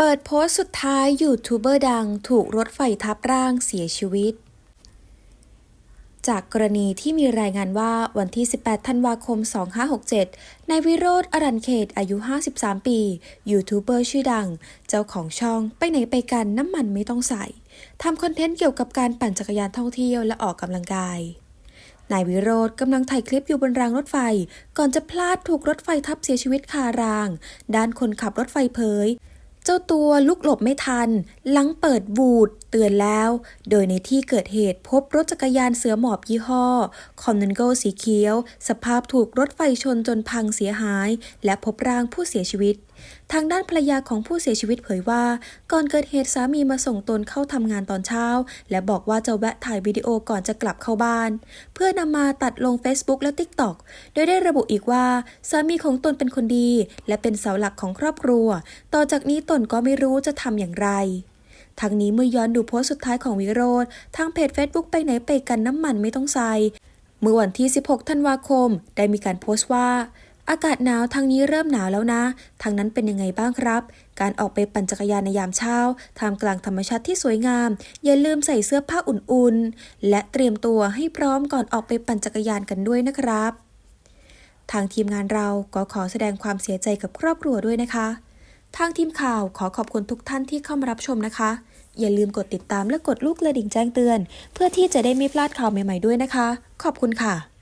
เปิดโพสต์สุดท้ายยูทูบเบอร์ดังถูกรถไฟทับร่างเสียชีวิต จากกรณีที่มีรายงานว่าวันที่ 18 ธันวาคม 2567 นายวิโรธอรันเขตอายุ 53 ปียูทูบเบอร์ชื่อดัง เจ้าของช่องไปไหนไปกันน้ำมันไม่ต้องใส่ทำคอนเทนต์เกี่ยวกับการปั่นจักรยานท่องเที่ยวและออกกำลังกายนายวิโรธกำลังถ่ายคลิปอยู่บนรางรถไฟ ก่อนจะพลาดถูกรถไฟทับเสียชีวิตคาราง ด้านคนขับรถไฟเผย เจ้าตัวลุกหลบไม่ทัน หลังเปิดวูดเตือนแล้ว โดยในที่เกิดเหตุพบรถจักรยานเสือหมอบยี่ห้อคอมนันโกสีเขียว สภาพถูกรถไฟชนจนพังเสียหาย และพบร่างผู้เสียชีวิตทางด้านภรรยาของผู้เสียชีวิตเผยว่า ก่อนเกิดเหตุสามีมาส่งตนเข้าทำงานตอนเช้า และบอกว่าจะแวะถ่ายวิดีโอก่อนจะกลับเข้าบ้าน เพื่อนำมาตัดลง Facebook และ TikTok โดยได้ระบุอีกว่า สามีของตนเป็นคนดี และเป็นเสาหลักของครอบครัว ต่อจากนี้ตนก็ไม่รู้จะทำอย่างไรทั้งนี้เมื่อย้อนดูโพสต์สุดท้ายของวิโรธทางเพจ Facebook ไปไหนไปกันน้ำมันไม่ต้องใส่เมื่อวันที่ 16 ธันวาคม ได้มีการโพสต์ว่า อากาศหนาวทางนี้เริ่มหนาวแล้วนะ ทางนั้นเป็นยังไงบ้างครับ การออกไปปั่นจักรยานในยามเช้าท่ามกลางธรรมชาติที่สวยงาม อย่าลืมใส่เสื้อผ้าอุ่นๆ และเตรียมตัวให้พร้อมก่อนออกไปปั่นจักรยานกันด้วยนะครับ ทางทีมงานเราก็ขอแสดงความเสียใจกับครอบครัวด้วยนะคะ ทางทีมข่าวขอขอบคุณทุกท่านที่เข้ามารับชมนะคะ อย่าลืมกดติดตามและกดลูกกระดิ่งแจ้งเตือน เพื่อที่จะได้ไม่พลาดข่าวใหม่ ๆด้วยนะคะ ขอบคุณค่ะ